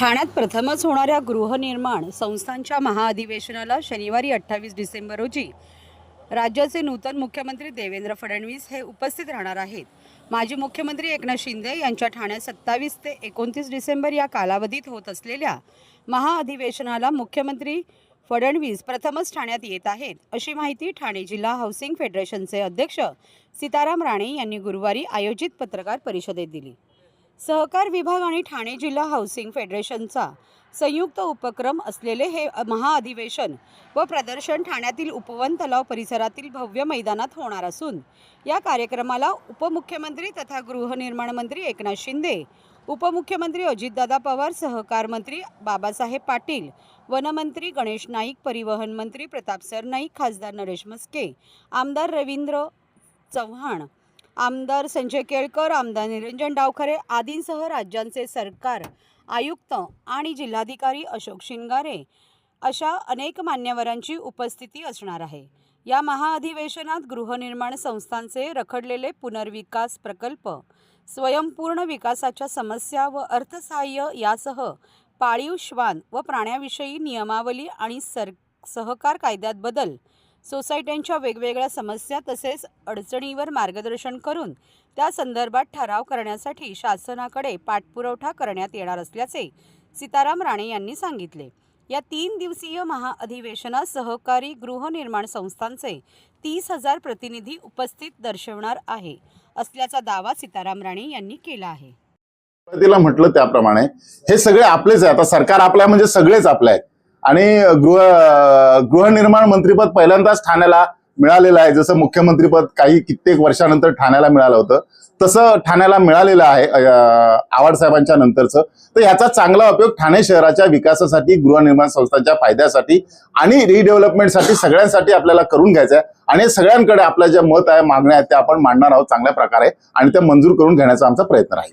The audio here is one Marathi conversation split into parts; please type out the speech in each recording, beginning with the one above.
ठाण्यात प्रथमच होणाऱ्या गृहनिर्माण संस्थांच्या महाअधिवेशनाला शनिवारी अठ्ठावीस डिसेंबर रोजी राज्याचे नूतन मुख्यमंत्री देवेंद्र फडणवीस हे उपस्थित राहणार आहेत. माजी मुख्यमंत्री एकनाथ शिंदे यांच्या ठाण्यात सत्तावीस ते एकोणतीस डिसेंबर या कालावधीत होत असलेल्या महाअधिवेशनाला मुख्यमंत्री फडणवीस प्रथमच ठाण्यात येत आहेत अशी माहिती ठाणे जिल्हा हाऊसिंग फेडरेशनचे अध्यक्ष सीताराम राणे यांनी गुरुवारी आयोजित पत्रकार परिषदेत दिली. सहकार विभाग आणि ठाणे जिल्हा हाऊसिंग फेडरेशनचा संयुक्त उपक्रम असलेले हे महाअधिवेशन व प्रदर्शन ठाण्यातील उपवन तलाव परिसरातील भव्य मैदानात होणार असून या कार्यक्रमाला उपमुख्यमंत्री तथा गृहनिर्माण मंत्री एकनाथ शिंदे उपमुख्यमंत्री अजितदादा पवार सहकार मंत्री बाबासाहेब पाटील वनमंत्री गणेश नाईक परिवहन मंत्री प्रताप सरनाईक खासदार नरेश मस्के आमदार रवींद्र चव्हाण आमदार संजय केळकर आमदार निरंजन डावखरे आदींसह राज्यांचे सरकार आयुक्त आणि जिल्हाधिकारी अशोक शिंगारे अशा अनेक मान्यवरांची उपस्थिती असणार आहे. या महाअधिवेशनात गृहनिर्माण संस्थांचे रखडलेले पुनर्विकास प्रकल्प स्वयंपूर्ण विकासाच्या समस्या व अर्थसहाय्य यासह पाळीव श्वान व प्राण्याविषयी नियमावली आणि सर सहकार कायद्यात बदल सोसायट्यांच्या वेगवेगळ्या समस्या तसेच अडचणीवर मार्गदर्शन करून त्या संदर्भात ठराव करण्यासाठी शासनाकडे पाठपुरवठा करण्यात येणार असल्याचे सीताराम राणे यांनी सांगितले. या तीन दिवसीय महाअधिवेशनात सहकारी गृहनिर्माण संस्थांचे तीस हजार प्रतिनिधी उपस्थित दर्शवणार आहे असल्याचा दावा सीताराम राणे यांनी केला आहे. तिला म्हटलं त्याप्रमाणे हे सगळे आपलेच आहे आता सरकार आपलं आहे म्हणजे सगळेच आपले आहेत. आणि गृह गृहनिर्माण मंत्रीपद पहिल्यांदाच ठाण्याला मिळालेलं आहे. जसं मुख्यमंत्रीपद काही कित्येक वर्षानंतर ठाण्याला मिळालं होतं. तसं ठाण्याला मिळालेलं आहे अं, आव्हाड साहेबांच्या नंतरचं. तर याचा चांगला उपयोग ठाणे शहराच्या विकासासाठी गृहनिर्माण संस्थांच्या फायद्यासाठी आणि रिडेव्हलपमेंटसाठी सगळ्यांसाठी आपल्याला करून घ्यायचं आहे. आणि सगळ्यांकडे आपलं जे मत आहे मागण्या आहेत ते आपण मांडणार आहोत चांगल्या प्रकारे आणि ते मंजूर करून घेण्याचा आमचा प्रयत्न राहील.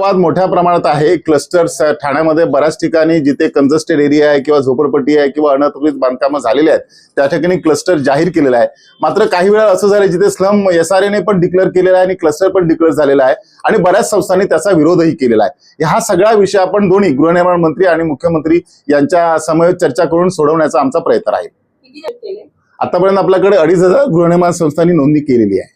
वाद मोठ्या प्रमाणात आहे क्लस्टर्स ठाण्यामध्ये बऱ्याच ठिकाणी जिथे कंजस्टेड एरिया आहे किंवा झोपडपट्टी आहे किंवा अनधिकृत बांधकामं झालेली आहेत त्या ठिकाणी क्लस्टर जाहीर केलेलं आहे. मात्र काही वेळा असं झालं जिथे स्लम एस आर एने पण डिक्लेअर केलेला आहे आणि क्लस्टर पण डिक्लेअर झालेला आहे. आणि बऱ्याच संस्थांनी त्याचा विरोधही केलेला आहे. हा सगळा विषय आपण दोन्ही गृहनिर्माण मंत्री आणि मुख्यमंत्री यांच्या समवेत चर्चा करून सोडवण्याचा आमचा प्रयत्न राहील आतापर्यंत आपल्याकडे अडीच हजार गृहनिर्माण संस्थांनी नोंदणी केलेली आहे.